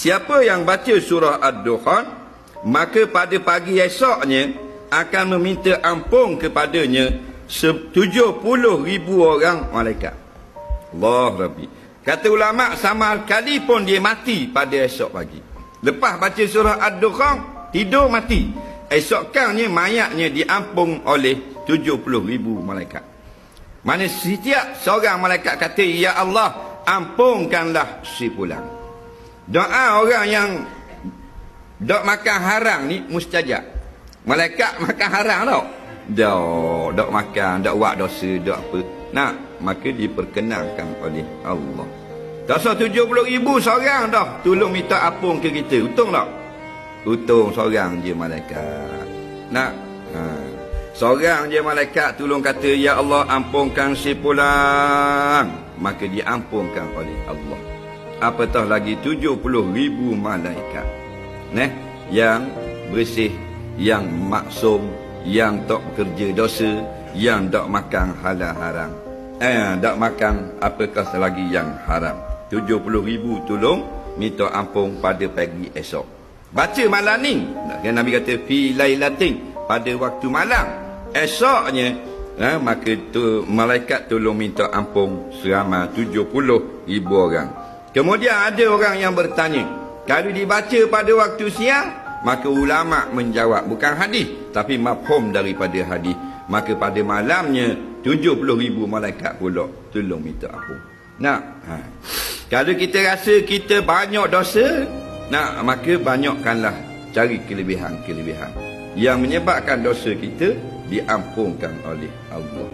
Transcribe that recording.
Siapa yang baca surah Ad-Dukhan, maka pada pagi esoknya akan meminta ampun kepadanya 70 ribu orang malaikat. Allah Rabbi. Kata ulama sama kali pun dia mati pada esok pagi. Lepas baca surah Ad-Dukhan, tidur mati. Esokkannya mayatnya diampung oleh 70 ribu malaikat. Mana setiap seorang malaikat kata, Ya Allah, ampunkanlah si pulang. Doa orang yang dok makan haram ni mustajab. Malaikat makan haram tau. Dok, dok makan, dok buat dosa, dok apa. Nak, maka diperkenankan oleh Allah. Tak usah 70 ribu seorang dah. Tolong minta ampun ke kita. Untung tak? Untung seorang je malaikat. Nak? Ha. Seorang je malaikat tolong kata, Ya Allah ampunkan si pulang. Maka diampunkan oleh Allah. Apatah lagi 70 ribu malaikat. Neh, yang bersih, yang maksum, yang tak bekerja dosa, yang tak makan halal haram. Eh, tak makan apakah lagi yang haram. 70 ribu tolong minta ampun pada pagi esok. Baca malam ni. Kan Nabi kata, fi lailatin. Pada waktu malam. Esoknya, eh, maka tu malaikat tolong minta ampun selama 70 ribu orang. Kemudian ada orang yang bertanya, kalau dibaca pada waktu siang, maka ulama menjawab bukan hadis tapi mafhum daripada hadis. Maka pada malamnya 70 ribu malaikat pula tolong minta ampun. Nak? Ha. Kalau kita rasa kita banyak dosa, nak maka banyakkanlah cari kelebihan-kelebihan yang menyebabkan dosa kita diampunkan oleh Allah.